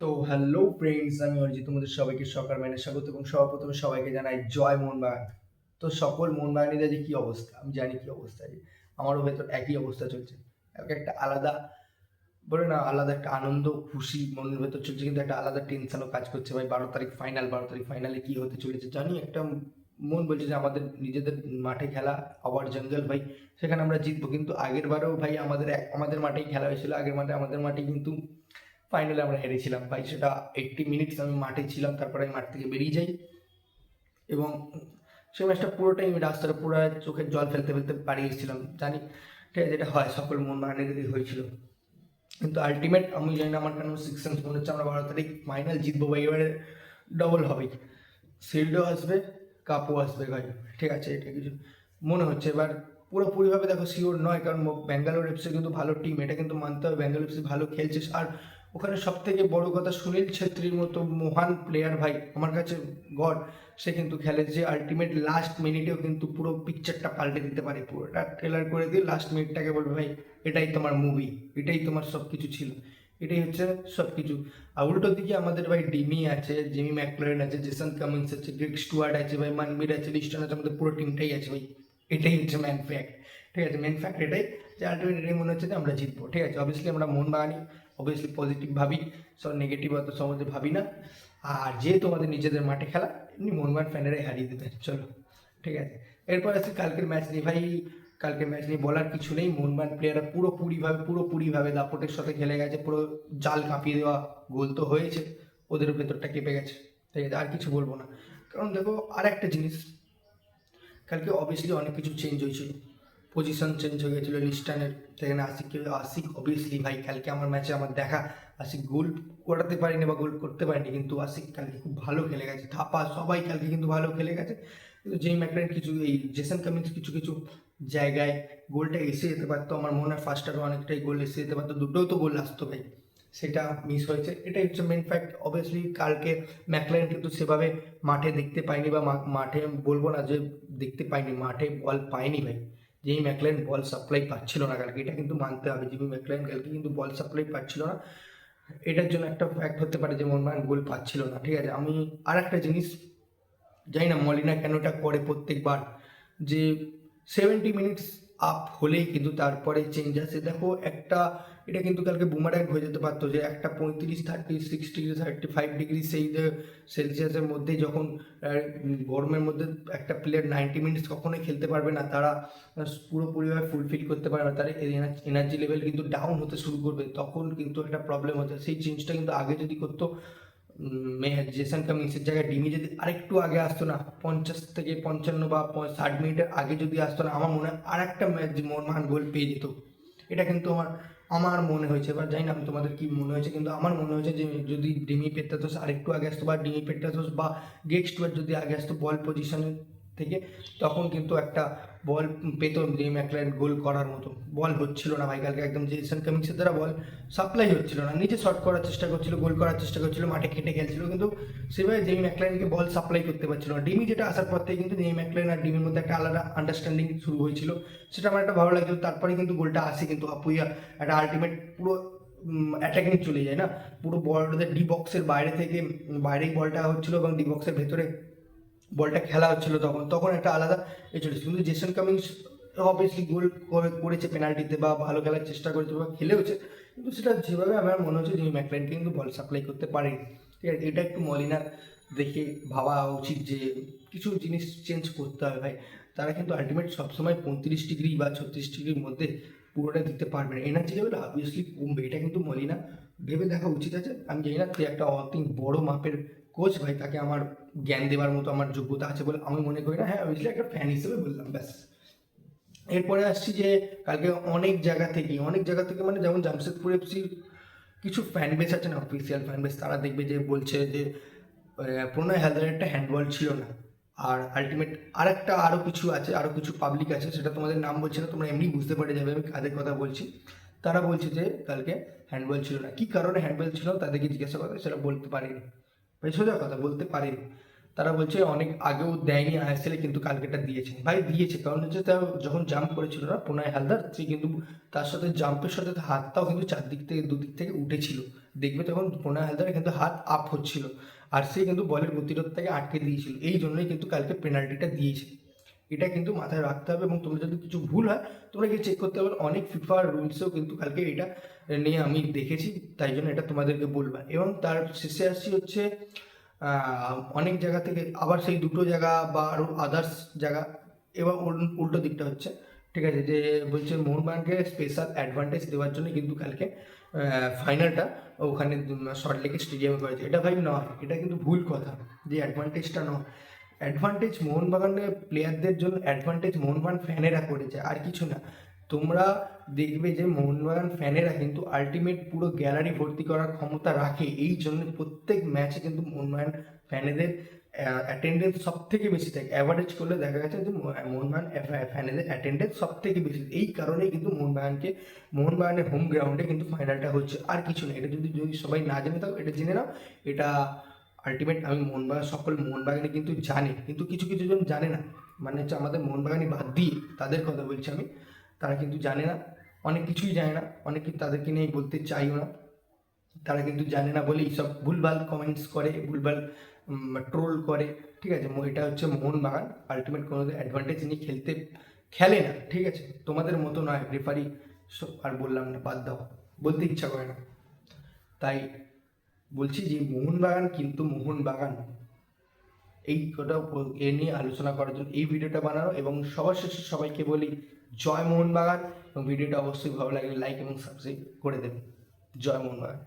তো hello friends আমি অরিজিৎ, তোমাদের সবাইকে সকাল মানে স্বাগত এবং সর্বপ্রথমে সবাইকে জানাই জয় মোহনবাগান। তো সকল মোহনবাগানীদের যে কী অবস্থা? আমি জানি কী অবস্থা যে, আমারও ভেতর একই অবস্থা চলছে। এক একটা আলাদা, বলে না, আলাদা একটা আনন্দ, খুশি, মনের ভেতর চলছে, কিন্তু একটা আলাদা টেনশনও কাজ করছে। ভাই, বারো তারিখ ফাইনাল বারো তারিখ ফাইনালে কী হতে চলেছে জানি? একটা মন বলছে যে, আমাদের নিজেদের মাঠে খেলা, আবার জঙ্গল ভাই, সেখানে আমরা জিতবো। কিন্তু আগের বারেও ভাই, আমাদের আমাদের মাঠেই খেলা হয়েছিল। আগের মাঠে, আমাদের মাঠে কিন্তু ফাইনালে আমরা হেরেছিলাম ভাই সেটা এইটটি মিনিটস আমি মাঠে ছিলাম, তারপরে আমি মাঠ থেকে বেরিয়ে যাই। এবং সে ম্যাচটা পুরোটাই আমি রাস্তার পুরো চোখের জল ফেলতে ফেলতে বাড়ি এসেছিলাম। জানি ঠিক আছে, যেটা হয়, সকল মন বাগানেরই হয়েছিল। কিন্তু আলটিমেট আমি জানি না, আমার কেন সিক্স সেন্স মনে হচ্ছে আমরা বারো তারিখ ফাইনাল জিতবো ভাই এবারে ডবল হবেই। শিল্ডও আসবে কাপও আসবে ভাই। ঠিক আছে, এটা কিছু মনে হচ্ছে। এবার পুরোপুরিভাবে দেখো শিওর নয়, কারণ ব্যাঙ্গালোর এফসি কিন্তু ভালো টিম এটা কিন্তু মানতে হবে। ব্যাঙ্গালোর এফসি ভালো খেলছে। আর ওখানে সব থেকে বড় কথা সুনীল ছেত্রীর মতো মহান প্লেয়ার ভাই, আমার কাছে গড। সে কিন্তু খেলে যে আলটিমেট লাস্ট মিনিটেও কিন্তু পুরো পিকচারটা পাল্টে দিতে পারে, পুরোটা ট্রেলার করে দিয়ে লাস্ট মিনিটটাকে বলবে, ভাই, এটাই তোমার মুভি এটাই তোমার সব কিছু ছিল, এটাই হচ্ছে সব কিছু আর উল্টো দিকে আমাদের ভাই ডিমি আছে, জিমি ম্যাকলারেন আছে, জেসন কামিন্স আছে গ্রেক স্টুয়ার্ড আছে, ভাই মানবির আছে লিস্টন আছে, আমাদের পুরো টিমটাই আছে ভাই। এটাই হচ্ছে ম্যান ফ্যাক্ট ঠিক আছে? মেন ফ্যাক্ট এটাই যে আলটিমেট এটাই মনে হচ্ছে যে আমরা জিতবো, ঠিক আছে? অবভিয়াসলি আমরা মন বাগানি অবভিয়াসলি পজিটিভ ভাবি সব নেগেটিভ অত সমাজে ভাবি না। আর যেহেতু আমাদের নিজেদের মাঠে খেলা, এমনি মোহনবাগান ফ্যানেরাই হারিয়ে দেবে, চলো, ঠিক আছে। এরপর আসি কালকের ম্যাচ নিয়ে, ভাই, কালকের ম্যাচ নিয়ে বলার কিছু নেই মোহনবাগান প্লেয়াররা পুরোপুরিভাবে পুরোপুরিভাবে দাপটের সাথে খেলে গেছে, পুরো জাল কাঁপিয়ে দেওয়া গোল তো হয়েছে, ওদের ভেতরটা কেঁপে গেছে, ঠিক আছে, আর কিছু বলব না। কারণ দেখো আর একটা জিনিস, কালকে অবভিয়াসলি অনেক কিছু চেঞ্জ হয়েছিল। পজিশন চেঞ্জ হয়ে গেছিল লিস্টানের সেখানে আশিককে আশিক অবভিয়াসলি ভাই, কালকে আমার ম্যাচে আমার দেখা, আশিক গোল করাতে পারিনি বা গোল করতে পারিনি, কিন্তু আশিক কালকে খুব ভালো খেলে গেছে, থাপা সবাই কালকে কিন্তু ভালো খেলে গেছে। কিন্তু যেই ম্যাকলেন কিছু, এই জেসন কামিন্স কিছু কিছু জায়গায় গোলটা এসে যেতে পারতো, আমার মনে হয় ফার্স্ট আরও অনেকটাই গোল এসে যেতে পারতো দুটোও তো গোল আসতো ভাই, সেটা মিস হয়েছে। এটাই হচ্ছে মেন ফ্যাক্ট অবভিয়াসলি কালকে ম্যাকলাইন কিন্তু সেভাবে মাঠে দেখতে পাইনি বা মাঠে বলব না যে দেখতে পাইনি মাঠে বল পায়নি ভাই। যেই ম্যাকলেন বল সাপ্লাই পাচ্ছিল না কালকে, এটা কিন্তু মানতে হবে। জিমি ম্যাকলেন কালকে কিন্তু বল সাপ্লাই পাচ্ছিল না। এটার জন্য একটা ফ্যাক্ট হতে পারে যে মোহনবাগান গোল পাচ্ছিল না, ঠিক আছে? আমি আর একটা জিনিস জানি না মলিনা কেন এটা করে প্রত্যেকবার, যে সেভেন্টি মিনিটস আপ হলেই কিন্তু তারপরে চেঞ্জ আসে। দেখো একটা এটা কিন্তু কালকে বুমারাং হয়ে যেতে পারতো যে একটা পঁয়ত্রিশ thirty six degree thirty five degree সেই যে সেলসিয়াসের মধ্যে যখন গরমের মধ্যে একটা প্লেয়ার নাইনটি মিনিটস কখনোই খেলতে পারবে না, তারা পুরোপুরিভাবে ফুলফিল করতে পারবে না, তার এনার্জি লেভেল কিন্তু ডাউন হতে শুরু করবে, তখন কিন্তু একটা প্রবলেম হচ্ছে সেই চেঞ্জটা কিন্তু আগে যদি করতো জেসন কামিংসের জায়গায় ডিমি যদি আরেকটু আগে আসতো না, পঞ্চাশ থেকে পঞ্চান্ন বা ষাট মিনিটের আগে যদি আসতো না, আমার মনে হয় আর একটা ম্যাচ মোহনবাগান গোল পেয়ে যেত। এটা কিন্তু আমার আমার মনে হয়েছে বা জানি না আমি তোমাদের কি মনে হয়েছে, কিন্তু আমার মনে হয়েছে যে যদি ডিমি পেট্টাতোস আরেকটু আগে আসতো বা ডিমি পেট্টাতোস বা গেক্সটুয়ার যদি আগে আসতো বল পজিশন থেকে তখন কিন্তু একটা বল পেত যে ম্যাকলাইন গোল করার মতো। বল হচ্ছিল না ভাই কালকে একদম জেসন কামিংসের দ্বারা বল সাপ্লাই হচ্ছিল না। নিজে শট করার চেষ্টা করছিল, গোল করার চেষ্টা করছিল, মাঠে খেটে খেলছিল, কিন্তু সেভাবে জেমি ম্যাকলাইনকে বল সাপ্লাই করতে পারছিল না। ডিমি যেটা আসার পর থেকে কিন্তু জেমি ম্যাকলাইন আর ডিমির মধ্যে একটা আলাদা আন্ডারস্ট্যান্ডিং শুরু হয়েছিল। সেটা আমার একটা ভালো লাগছিল। তারপরে কিন্তু গোলটা আসে কিন্তু আপুইয়া। একটা আলটিমেট পুরো অ্যাটাকিং চলে যায় না। পুরো বলটাদের ডি বক্সের বাইরে থেকে, বাইরেই বলটা হচ্ছিল এবং ডি বক্সের ভেতরে বলটা খেলা হচ্ছিল তখন তখন একটা আলাদা এ চলেছে। কিন্তু জেসন কামিংস অবভিয়াসলি গোল করেছে পেনাল্টিতে বা ভালো খেলার চেষ্টা করেছে বা খেলেওছে। কিন্তু সেটা যেভাবে আমার মনে হচ্ছে যে ম্যাকলাইনকে কিন্তু বল সাপ্লাই করতে পারেনি। ঠিক আছে, এটা একটু মলিনা দেখে ভাবা উচিত যে কিছু জিনিস চেঞ্জ করতে হবে ভাই। তারা কিন্তু আলটিমেট সবসময় পঁয়ত্রিশ ডিগ্রি বা ছত্রিশ ডিগ্রির মধ্যে পুরোটা দিতে পারবে না। এনার্জি লেভেল অবভিয়াসলি কমবে, এটা কিন্তু মলিনা ভেবে দেখা উচিত আছে। আমি জানি না তুই একটা অতি বড় মাপের কোচ ভাই তাকে আমার জ্ঞান দেওয়ার মতো, আমার যোগ্যতা আছে বলে আমি মনে করি না। হ্যাঁ অবভিয়াসলি একটা ফ্যান হিসেবে বললাম, ব্যাস। এরপরে আসছি যে কালকে অনেক জায়গা থেকে, অনেক জায়গা থেকে মানে যেমন জামশেদপুর এফসির কিছু ফ্যান বেস আছে না অফিসিয়াল ফ্যান বেস তারা দেখবে যে বলছে যে প্রণয় হায়দারের একটা হ্যান্ডবল ছিল না। আর আলটিমেট আরেকটা আরও কিছু আছে আরও কিছু পাবলিক আছে, সেটা তোমাদের নাম বলছে না, তোমরা এমনি বুঝতে পারে যাবে, আমি কাদের কথা বলছি। তারা বলছে যে, কালকে হ্যান্ডবল ছিল না। কী কারণে হ্যান্ডবল ছিল, তাদেরকে জিজ্ঞাসা করতে সেটা বলতে পারেনি। ভাই সোজা কথা বলতে পারেনি। তারা বলছে, অনেক আগেও দেয়নি আইএসএল কিন্তু কালকেটা দিয়েছে। ভাই, দিয়েছে। কারণ হচ্ছে তার যখন জাম্প করেছিল না প্রণয় হালদার, সে কিন্তু তার সাথে জাম্পের সাথে হাতটাও কিন্তু চারদিক থেকে, দুদিক থেকে উঠেছিল। দেখবে তখন প্রণয় হালদার কিন্তু হাত আপ হচ্ছিল। আর সে কিন্তু বলের গতিরোধটাকে আটকে দিয়েছিল। এই জন্যই কিন্তু কালকে পেনাল্টিটা দিয়েছে। এটা কিন্তু মাথায় রাখতে হবে এবং তোমরা যদি কিছু ভুল হয়, তোমরা গিয়ে চেক করতে পারো। অনেক ফিফার রুলসেও কিন্তু কালকে এটা নিয়ে আমি দেখেছি, তাই জন্য এটা তোমাদেরকে বলব। এবং তার শেষে আসছি হচ্ছে অনেক জায়গা থেকে আবার সেই দুটো জায়গা বা আরও আদার্স জায়গা, এবার উল্টো দিকটা হচ্ছে, ঠিক আছে? যে বলছে মোহনবাগানকে স্পেশাল অ্যাডভান্টেজ দেওয়ার জন্য কিন্তু কালকে ফাইনালটা ওখানে শর্ট লেগে স্টেডিয়ামে করেছে। এটা ভাই নয়, এটা কিন্তু ভুল কথা, যে অ্যাডভান্টেজটা নয়। অ্যাডভান্টেজ মোহনবাগানের প্লেয়ারদের জন্য অ্যাডভান্টেজ মোহনবাগান ফ্যানেরা করেছে, আর কিছু না। তোমরা দেখবে যে মোহনবাগান ফ্যানেরা কিন্তু আলটিমেট পুরো গ্যালারি ভর্তি করার ক্ষমতা রাখে। এই জন্য প্রত্যেক ম্যাচে কিন্তু মোহনবাগান ফ্যানেদের অ্যাটেন্ডেন্স সব থেকে বেশি থাকে। অ্যাভারেজ করলে দেখা গেছে যে মোহনবাগান ফ্যানেদের অ্যাটেন্ডেন্স সব থেকে বেশি। এই কারণেই কিন্তু মোহনবাগানকে, মোহনবাগানের হোম গ্রাউন্ডে কিন্তু ফাইনালটা হচ্ছে। আর কিছু না, এটা যদি যদি সবাই না জেনে থাকো, এটা জেনে নাও। এটা আলটিমেট আমি মোহনবাগান সকল মোহনবাগানে কিন্তু জানে, কিন্তু কিছু কিছু জন জানে না। মানে হচ্ছে আমাদের মোহনবাগানই বাদ দিয়ে তাদের কথা বলছি আমি, তারা কিন্তু জানে না, অনেক কিছুই জানে না, অনেক তাদেরকে নিয়ে বলতে চাইও না। তারা কিন্তু জানে না বলে এইসব ভুলভাল কমেন্টস করে, ভুলভাল ট্রোল করে, ঠিক আছে? এটা হচ্ছে মোহনবাগান আলটিমেট কোনো অ্যাডভান্টেজ নিয়ে খেলতে খেলে না, ঠিক আছে? তোমাদের মতো নয় রেফারি আর বললাম না, বাদ দাও, বলতে ইচ্ছা করে না। তাই বলছি যে মোহনবাগান কিন্তু মোহনবাগান। এই কথা এ নিয়ে আলোচনা করার জন্য এই ভিডিওটা বানানো এবং সবার শেষে সবাইকে বলি, জয় মোহনবাগান এবং ভিডিওটা অবশ্যই ভালো লাগলে লাইক এবং সাবস্ক্রাইব করে দেবেন। জয় মোহনবাগান।